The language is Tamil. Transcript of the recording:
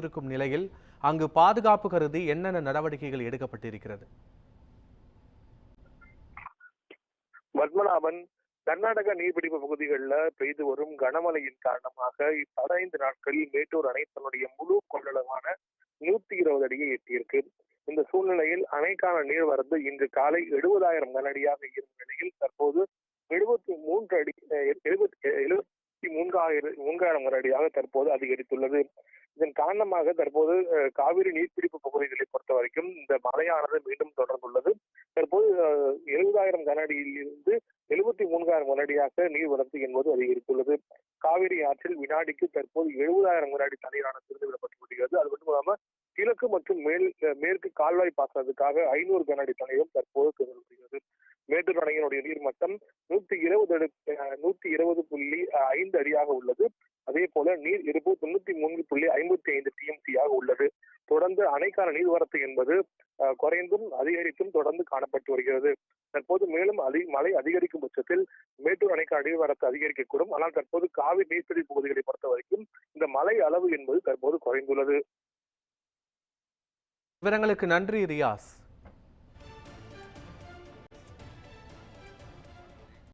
இருக்கும் நிலையில் அங்கு பாதுகாப்பு கருதி என்னென்ன நடவடிக்கைகள் எடுக்கப்பட்டிருக்கிறது? பத்மநாபன் கர்நாடக நீர்பிடிப்பு பகுதிகளில் பெய்து வரும் கனமழையின் காரணமாக பதினைந்து நாட்களில் மேட்டூர் அணை தன்னுடைய முழு கொள்ளளவான நூத்தி இருபது அடியை எட்டியிருக்கு. இந்த சூழ்நிலையில் அணைக்கான நீர்வரத்து இன்று காலை எழுபதாயிரம் கனஅடியாக இருந்த நிலையில் தற்போது எழுபத்தி மூன்று அடி எழுபத்தி எழுபத்தி மூன்றாயிரம் மூன்றாயிரம் கனஅடியாக தற்போது அதிகரித்துள்ளது. இதன் காரணமாக தற்போது காவிரி நீர்பிடிப்பு பகுதிகளை பொறுத்த வரைக்கும் இந்த மழையானது மீண்டும் தொடர்ந்துள்ளது. தற்போது எழுபதாயிரம் கனஅடியில் இருந்து எழுபத்தி மூன்றாயிரம் கனஅடியாக நீர்வரத்து என்பது அதிகரித்துள்ளது. காவிரி ஆற்றில் வினாடிக்கு தற்போது எழுபதாயிரம் கனஅடி தண்ணீரானது திறந்துவிடப்பட்டு வருகிறது அது மட்டும் இல்லாமல் கிழக்கு மற்றும் மேல் மேற்கு கால்வாய் பாசனத்துக்காக ஐநூறு கனஅடி தண்ணீரும் தற்போது திறந்துவிடுகிறது மேட்டூர் அணையினுடைய நீர்மட்டம் நூத்தி இருபது அடி நூத்தி இருபது புள்ளி ஐந்து அடியாக உள்ளது. அதே போல நீர் இருப்பு தொண்ணூத்தி மூன்று புள்ளி ஐம்பத்தி ஐந்து டிஎம்சியாக உள்ளது. தொடர்ந்து அணைக்கான நீர்வரத்து என்பது குறைந்தும் அதிகரித்தும் தொடர்ந்து காணப்பட்டு வருகிறது. தற்போது மேலும் அதிக மழை அதிகரிக்கும் பட்சத்தில் மேட்டூர் அணைக்கான நீர்வரத்து அதிகரிக்கக்கூடும். ஆனால் தற்போது காவிரி நீர்பிடிப்பு பகுதிகளை பொறுத்த வரைக்கும் இந்த மழை அளவு என்பது தற்போது குறைந்துள்ளது. விவரங்களுக்கு நன்றி ரியாஸ்.